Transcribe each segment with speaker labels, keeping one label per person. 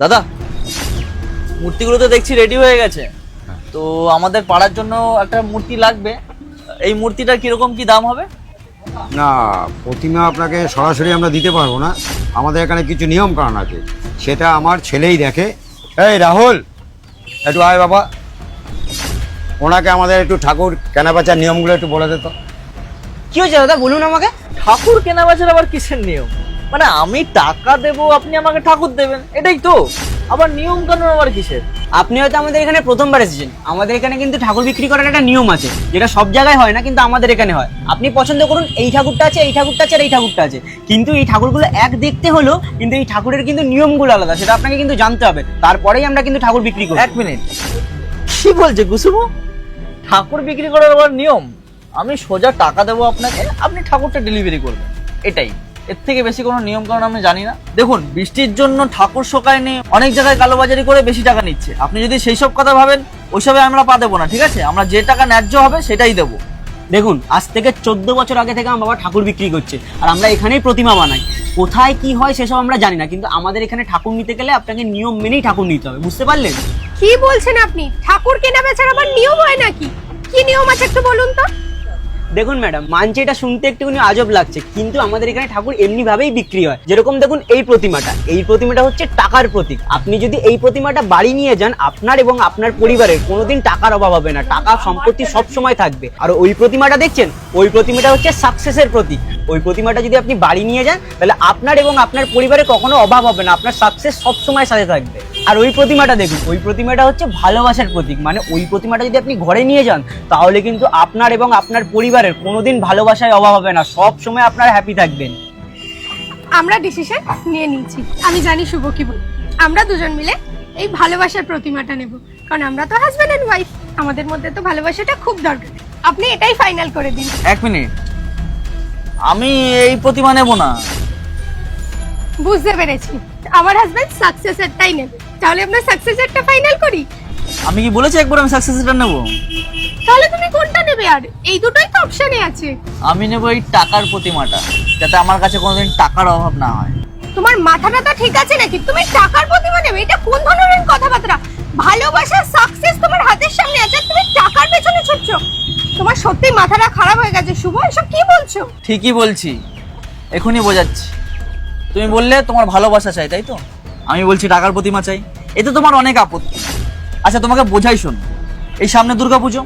Speaker 1: দাদা মূর্তিগুলো তো দেখছি রেডি হয়ে গেছে। তো আমাদের পাড়ার জন্য একটা মূর্তি লাগবে। এই মূর্তিটা কীরকম কি দাম হবে?
Speaker 2: না প্রতিমা আপনাকে সরাসরি আমরা দিতে পারব না। আমাদের এখানে কিছু নিয়ম কারণ আছে। সেটা আমার ছেলেই দেখে। এই রাহুল একটু আয় বাবা। ওনাকে আমাদের একটু ঠাকুর কেনাবেচার নিয়মগুলো একটু বলে দিত
Speaker 3: কি হয়েছে দাদা বলুন আমাকে।
Speaker 1: ঠাকুর কেনা বেচার আবার কিসের নিয়ম? মানে আমি টাকা দেবো আপনি আমাকে ঠাকুর দেবেন এটাই তো। আবার নিয়ম কানুন আবার কিসের?
Speaker 3: আপনি হয়তো আমাদের এখানে প্রথমবার এসেছেন। আমাদের এখানে কিন্তু ঠাকুর বিক্রি করার একটা নিয়ম আছে যেটা সব জায়গায় হয় না কিন্তু আমাদের এখানে হয়। আপনি পছন্দ করুন এই ঠাকুরটা আছে এই ঠাকুরটা আছে আর এই ঠাকুরটা আছে। কিন্তু এই ঠাকুরগুলো এক দেখতে হলো কিন্তু এই ঠাকুরের কিন্তু নিয়মগুলো আলাদা সেটা আপনাকে কিন্তু জানতে হবে। তারপরেই আমরা কিন্তু ঠাকুর বিক্রি করি।
Speaker 1: এক মিনিট। কি বলছে কুসুমু? ঠাকুর বিক্রি করার আবার নিয়ম? আমি সোজা টাকা দেবো আপনাকে আপনি ঠাকুরটা ডেলিভারি করবেন। এটাই। এর থেকে বেশি কোনো নিয়ম কারণ আমি জানি না। দেখুন, বৃষ্টির জন্য ঠাকুর শোকায় নিয়ে অনেক জায়গায় কালোবাজারি করে বেশি টাকা নিচ্ছে। আপনি যদি সেই সব কথা ভাবেন, ওইসবে আমরা পা দেবো না, ঠিক আছে? আমরা যে টাকা ন্যায্য হবে সেটাই দেবো।
Speaker 3: দেখুন, আজ থেকে চোদ্দ বছর আগে থেকে আমার বাবা ঠাকুর বিক্রি করছে, আর আমরা এখানেই প্রতিমা বানাই। কোথায় কি হয় সেসব আমরা জানি না, কিন্তু আমাদের এখানে ঠাকুর নিতে গেলে আপনাকে নিয়ম মেনেই ঠাকুর নিতে হবে, বুঝতে পারলেন?
Speaker 4: কি বলছেন আপনি? ঠাকুর কেনা বেচার আবার নিয়ম হয় নাকি? কি নিয়ম আছে একটু বলুন তো।
Speaker 3: দেখুন ম্যাডাম, মানছে এটা শুনতে একটুখানি আজব লাগছে, কিন্তু আমাদের এখানে ঠাকুর এমনি ভাবেই বিক্রি হয়। যেরকম দেখুন এই প্রতিমাটা এই প্রতিমাটা হচ্ছে টাকার প্রতীক। আপনি যদি এই প্রতিমাটা বাড়ি নিয়ে যান, আপনার এবং আপনার পরিবারের, কোনোদিন টাকার অভাব হবে না, টাকা সম্পত্তি সব সময় থাকবে। আর ওই প্রতিমাটা দেখছেন? ওই প্রতিমাটা হচ্ছে সাকসেসের প্রতীক। ওই প্রতিমাটা যদি আপনি বাড়ি নিয়ে যান, তাহলে আপনার এবং আপনার পরিবারের কখনো অভাব হবে না, আপনার সাকসেস সব সময় সাথে থাকবে। আর ওই প্রতিমাটা দেখুন ওই প্রতিমাটা হচ্ছে ভালোবাসার প্রতীক। মানে ওই প্রতিমাটা যদি আপনি ঘরে নিয়ে যান তাহলে কিন্তু আপনার এবং আপনার পরিবারের কোনোদিন ভালোবাসায় অভাব হবে না। সব সময় আপনার হ্যাপি থাকবেন।
Speaker 4: আমরা ডিসিশন নিয়ে নিয়েছি। আমি জানি শুভ কি বল আমরা দুজন মিলে এই ভালোবাসার প্রতিমাটা নেব। কারণ আমরা তো হাজব্যান্ড এন্ড ওয়াইফ আমাদের মধ্যে তো ভালোবাসাটা খুব দরকার। আপনি এটাই ফাইনাল করে দিন।
Speaker 1: এক মিনিট। আমি এই প্রতিমা নেব না।
Speaker 4: বুঝতে পেরেছি। আমার হাজব্যান্ড সাকসেসেরটাই নেবে। তাহলে আমরা সাকসেসেরটা ফাইনাল করি?
Speaker 1: আমি কি বলেছি একবার আমি সাকসেস রেট নেব?
Speaker 4: তাহলে তুমি কোনটা নেবে আর? এই দুটোই তো অপশনে আছে।
Speaker 1: আমি নেব এই টাকার প্রতিমাটা যাতে আমার কাছে কোনোদিন টাকার অভাব না হয়।
Speaker 4: তোমার মাথাটা তো ঠিক আছে নাকি? তুমি টাকার প্রতিমা নেবে? এটা কোন ধরনের কথাবার্তা? ভালোবাসা সাকসেস তোমার হাতের সামনে আছে তুমি টাকার পেছনে ছুটছো। তোমার সত্যি মাথাটা খারাপ হয়ে গেছে শুভ এসব কি বলছো?
Speaker 1: ঠিকই বলছি। এখনই বোঝাচ্ছি। তুমি বললে তোমার ভালোবাসা চাই, তাই তো? আমি বলছি টাকার প্রতিমা চাই। এতে তোমার অনেক আপত্তি। আচ্ছা তোমাকে বোঝাই শোন। এই সামনে দুর্গাপুজো।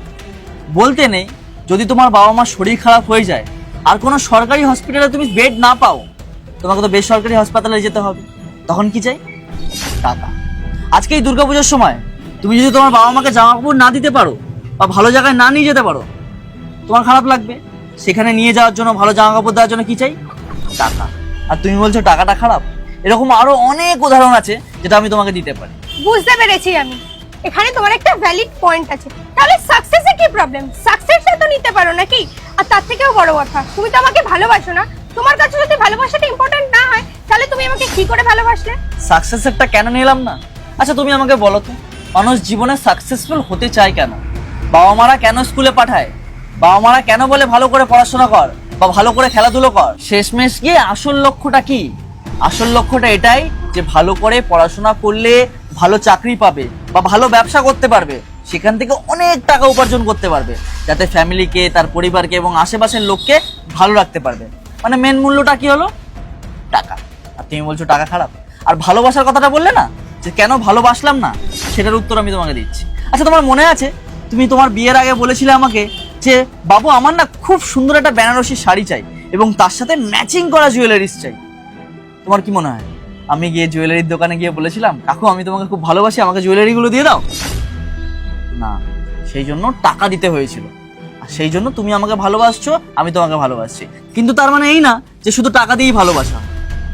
Speaker 1: বলতে নেই, যদি তোমার বাবা মার শরীর খারাপ হয়ে যায়, আর কোনো সরকারি হসপিটালে তুমি বেড না পাও, তোমাকে তো বেসরকারি হাসপাতালে যেতে হবে। তখন কি চাই? টাকা। আজকে এই দুর্গাপুজোর সময় তুমি যদি তোমার বাবা মাকে জামা কাপড় না দিতে পারো, বা ভালো জায়গায় না নিয়ে যেতে পারো, তোমার খারাপ লাগবে। সেখানে নিয়ে যাওয়ার জন্য, ভালো জামা কাপড় দেওয়ার জন্য কি চাই? টাকা। আর তুমি বলছো টাকাটা খারাপ? এরকম আরও অনেক উদাহরণ আছে যেটা আমি তোমাকে দিতে পারি।
Speaker 4: বুঝতে পেরেছি আমি। এখানে তোমার একটা ভ্যালিড পয়েন্ট আছে। তাহলে সাকসেসে কি প্রবলেম সাকসেসটা তো নিতে পারো নাকি? আর তার থেকেও বড় কথা তুমি তো আমাকে ভালোবাসো না। তোমার কাছে যদি ভালোবাসাটা ইম্পর্টেন্ট না হয় তাহলে তুমি আমাকে কি করে ভালোবাসলে?
Speaker 1: সাকসেসেরটা কেন নিলাম না? আচ্ছা তুমি আমাকে বলো তো মানুষ জীবনে সাকসেসফুল হতে চায় কেন? বাবা মারা কেন স্কুলে পাঠায়? বাবা মারা কেন বলে ভালো করে পড়াশোনা কর? বা ভালো করে খেলাধুলো কর। শেষমেশ গিয়ে আসল লক্ষ্যটা কি? আসল লক্ষ্যটা এটাই যে ভালো করে পড়াশোনা করলে ভালো চাকরি পাবে বা ভালো ব্যবসা করতে পারবে। সেখান থেকে অনেক টাকা উপার্জন করতে পারবে। যাতে ফ্যামিলিকে, তার পরিবারকে এবং আশেপাশের লোককে ভালো রাখতে পারবে। মানে মেন মূল্যটা কি হলো? টাকা। আর তুমি বলছো টাকা খারাপ। আর ভালোবাসার কথাটা বললে না? যে কেন ভালোবাসলাম না? সেটার উত্তর আমি তোমাকে দিচ্ছি। আচ্ছা তোমার মনে আছে? তুমি তোমার বিয়ের আগে বলেছিলে আমাকে যে বাবু আমার না খুব সুন্দর একটা বেনারসি শাড়ি চাই এবং তার সাথে ম্যাচিং করা জুয়েলারিস চাই। তোমার কি মনে হয়? আমি গিয়ে জুয়েলারির দোকানে গিয়ে বলেছিলাম, কাকু, আমি তোমাকে খুব ভালোবাসি, আমাকে জুয়েলারিগুলো দিয়ে দাও। না, সেই জন্য টাকা দিতে হয়েছিল। আর সেই জন্য তুমি আমাকে ভালোবাসছো, আমি তোমাকে ভালোবাসছি। কিন্তু তার মানে এই না যে শুধু টাকা দিয়েই ভালোবাসা।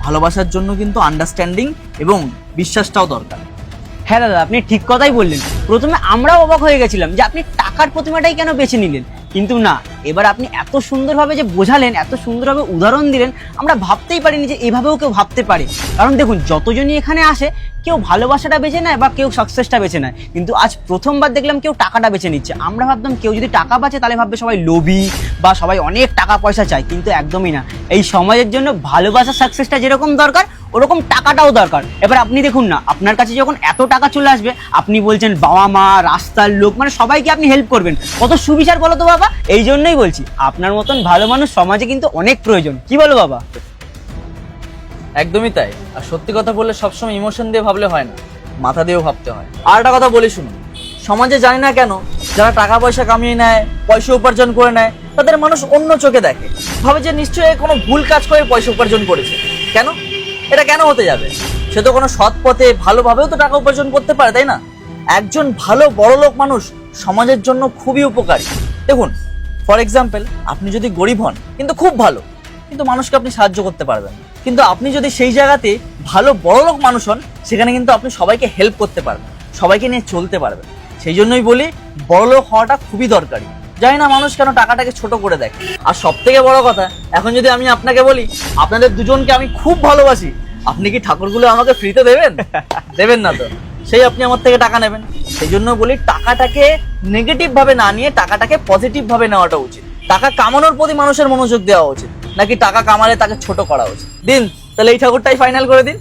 Speaker 1: ভালোবাসার জন্য কিন্তু আন্ডারস্ট্যান্ডিং এবং বিশ্বাসটাও দরকার।
Speaker 3: হ্যাঁ দাদা, আপনি ঠিক কথাই বললেন। প্রথমে আমরাও অবাক হয়ে গেছিলাম যে আপনি টাকার প্রতিমাটাই কেন বেছে নিলেন? কিন্তু না, এবার আপনি এত সুন্দরভাবে যে বোঝালেন, এত সুন্দরভাবে উদাহরণ দিলেন, আমরা ভাবতেই পারিনি যে এভাবেও কেউ ভাবতে পারে। কারণ দেখুন, যতজনই এখানে আসে, কেউ ভালোবাসাটা বেছে নেয় বা কেউ সাকসেসটা বেছে নেয়। কিন্তু আজ প্রথমবার দেখলাম কেউ টাকাটা বেছে নিচ্ছে। আমরা ভাবতাম কেউ যদি টাকা বাঁচে, তাহলে ভাববে সবাই লোভী বা সবাই অনেক টাকা পয়সা চায়। কিন্তু একদমই না। এই সমাজের জন্য ভালোবাসা সাকসেসটা যেরকম দরকার ওরকম টাকাটাও দরকার। এবার আপনি দেখুন না, আপনার কাছে যখন এত টাকা চলে আসবে, আপনি বলছেন বাবা মা, রাস্তার লোক মানে সবাইকে আপনি হেল্প করবেন। কত সুবিচার বলো তো বাবা? এই জন্যই বলছি, আপনার মতন ভালো মানুষ সমাজে কিন্তু অনেক প্রয়োজন। কি বলো বাবা?
Speaker 1: একদমই তাই। আর সত্যি কথা বললে সবসময় ইমোশন দিয়ে ভাবলে হয় না, মাথা দিয়েও ভাবতে হয়। আর একটা কথা বলি শুনুন, সমাজে জানি না কেন, যারা টাকা পয়সা কামিয়ে নেয়, পয়সা উপার্জন করে নেয়, তাদের মানুষ অন্য চোখে দেখে। ভাবে যে নিশ্চয়ই কোনো ভুল কাজ করে পয়সা উপার্জন করেছে। কেন? এটা কেন হতে যাবে? সে তো কোনো সৎ পথে ভালোভাবেও তো টাকা উপার্জন করতে পারে, তাই না? একজন ভালো বড়লোক মানুষ সমাজের জন্য খুবই উপকারী। দেখুন ফর এক্সাম্পল আপনি যদি গরিব হন, কিন্তু খুব ভালো, কিন্তু মানুষকে আপনি সাহায্য করতে পারবেন কিন্তু আপনি যদি সেই জায়গাতে ভালো বড়লোক মানুষ হন, সেখানে কিন্তু আপনি সবাইকে হেল্প করতে পারবেন, সবাইকে নিয়ে চলতে পারবেন। সেই জন্যই বলি বড়লোক হওয়াটা খুবই দরকারি। জানি না মানুষ কেন টাকাটাকে ছোট করে দেখে আর সব থেকে বড় কথা, এখন যদি আমি আপনাকে বলি, আপনাদের দুজনকে আমি খুব ভালোবাসি, আপনি কি ঠাকুরগুলো আমাকে ফ্রিতে দেবেন? দেবেন না তো। সেই আপনি আমার থেকে টাকা নেবেন। সেই জন্য বলি, টাকাটাকে নেগেটিভ ভাবে না নিয়ে, টাকাটাকে পজিটিভ ভাবে নেওয়াটা উচিত। টাকা কামানোর প্রতি মানুষের মনোযোগ দেওয়া উচিত। নাকি টাকা কামালে তাকে ছোট করা উচিত। দিন, তাহলে এই ঠাকুরটাই ফাইনাল করে দিন।